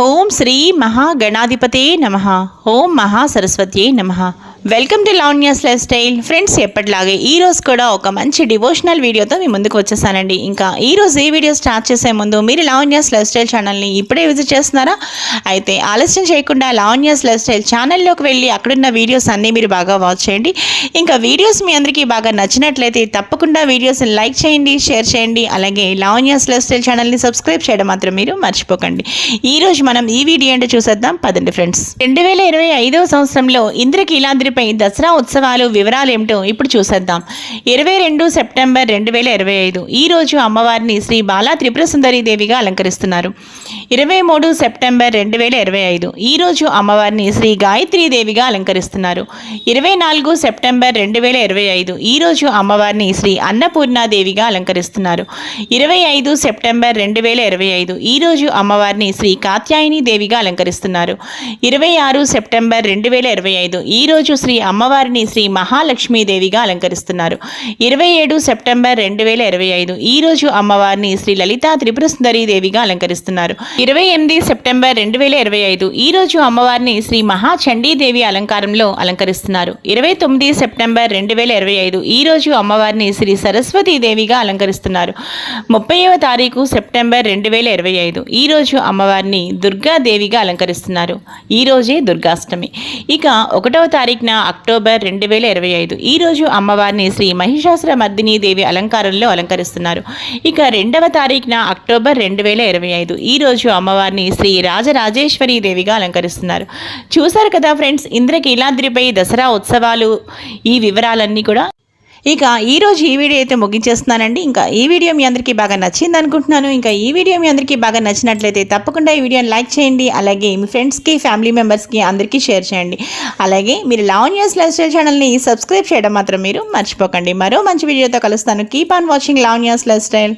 ఓం శ్రీ మహాగణాధిపతే నమ. ఓం మహాసరస్వత్యే నమ. Welcome to Lavanya's lifestyle friends ఎప్పటిలాగే ఈరోజు కూడా ఒక మంచి డివోషనల్ వీడియోతో మీ ముందుకు వచ్చేసానండి. ఇంకా ఈరోజు ఈ వీడియో స్టార్ట్ చేసే ముందు మీరు లావణ్యాస్ లైఫ్ స్టైల్ ఛానల్ని ఇప్పుడే విజిట్ చేస్తున్నారా? అయితే ఆలస్యం చేయకుండా లావణ్యాస్ లైఫ్ స్టైల్ ఛానల్లోకి వెళ్ళి అక్కడున్న వీడియోస్ అన్నీ మీరు బాగా వాచ్ చేయండి. ఇంకా వీడియోస్ మీ అందరికీ బాగా నచ్చినట్లయితే తప్పకుండా వీడియోస్ని లైక్ చేయండి షేర్ చేయండి. అలాగే లావణ్యాస్ లైఫ్ స్టైల్ ఛానల్ని సబ్స్క్రైబ్ చేయడం మాత్రం మీరు మర్చిపోకండి. ఈరోజు మనం ఈ వీడియో ఏంటో చూసేద్దాం. పదండి ఫ్రెండ్స్ రెండు వేల ఇరవై ఐదవ సంవత్సరంలో ఇంద్రకీలాద్రిపై దసరా ఉత్సవాలు వివరాలు ఏమిటో ఇప్పుడు చూసేద్దాం. ఇరవై రెండు సెప్టెంబర్ రెండు వేల ఇరవై ఐదు ఈ రోజు అమ్మవారిని శ్రీ బాలా త్రిపుర సుందరి దేవిగా అలంకరిస్తున్నారు. ఇరవై మూడు సెప్టెంబర్ రెండు వేల ఇరవై ఐదు ఈ రోజు అమ్మవారిని శ్రీ గాయత్రీ దేవిగా అలంకరిస్తున్నారు. ఇరవై నాలుగు సెప్టెంబర్ రెండు వేల ఇరవై ఐదు ఈ రోజు అమ్మవారిని శ్రీ అన్నపూర్ణాదేవిగా అలంకరిస్తున్నారు. ఇరవై ఐదు సెప్టెంబర్ రెండు వేల ఇరవై ఐదు ఈ రోజు అమ్మవారిని శ్రీ కాత్యాయని దేవిగా అలంకరిస్తున్నారు. ఇరవై ఆరు సెప్టెంబర్ రెండు వేల ఇరవై ఐదు ఈ రోజు శ్రీ అమ్మవారిని శ్రీ మహాలక్ష్మీ దేవిగా అలంకరిస్తున్నారు. ఇరవై ఏడు సెప్టెంబర్ రెండు వేల ఇరవై ఐదు ఈ రోజు అమ్మవారిని శ్రీ లలితా త్రిపుర సుందరి దేవిగా అలంకరిస్తున్నారు. ఇరవై ఎనిమిది సెప్టెంబర్ రెండు వేల ఇరవై ఐదు ఈ రోజు అమ్మవారిని శ్రీ మహాచండీ దేవి అలంకారంలో అలంకరిస్తున్నారు. ఇరవై తొమ్మిది సెప్టెంబర్ రెండు వేల ఇరవై ఐదు ఈ రోజు అమ్మవారిని శ్రీ సరస్వతీ దేవిగా అలంకరిస్తున్నారు. ముప్పైవ తారీఖు సెప్టెంబర్ రెండు వేల ఇరవై ఐదు ఈ రోజు అమ్మవారిని దుర్గాదేవిగా అలంకరిస్తున్నారు. ఈ రోజే దుర్గాష్టమి. ఇక ఒకటవ తారీఖున అక్టోబర్ రెండు వేల ఇరవై ఐదు. ఈ రోజు అమ్మవారిని శ్రీ మహిషాసుర మర్దిని దేవి అలంకారంలో అలంకరిస్తున్నారు. ఇక రెండవ తారీఖున అక్టోబర్ రెండు వేల ఇరవై ఐదు. ఈ రోజు అమ్మవారిని శ్రీ రాజరాజేశ్వరి దేవిగా అలంకరిస్తున్నారు. చూశారు కదా ఫ్రెండ్స్ ఇంద్రకీలాద్రిపై దసరా ఉత్సవాలు. ఈ వివరాలన్నీ కూడా ఇక ఈరోజు ఈ వీడియో అయితే ముగించేస్తున్నానండి. ఇంకా ఈ వీడియో మీ అందరికీ బాగా నచ్చింది అనుకుంటున్నాను ఇంకా ఈ వీడియో మీ అందరికీ బాగా నచ్చినట్లయితే తప్పకుండా ఈ వీడియోని లైక్ చేయండి. అలాగే మీ ఫ్రెండ్స్కి ఫ్యామిలీ మెంబర్స్కి అందరికీ షేర్ చేయండి. అలాగే మీరు లావణ్యాస్ లైఫ్ స్టైల్ ఛానల్ని సబ్స్క్రైబ్ చేయడం మాత్రం మీరు మర్చిపోకండి. మరో మంచి వీడియోతో కలుస్తాను. Keep on watching Lavanya's lifestyle.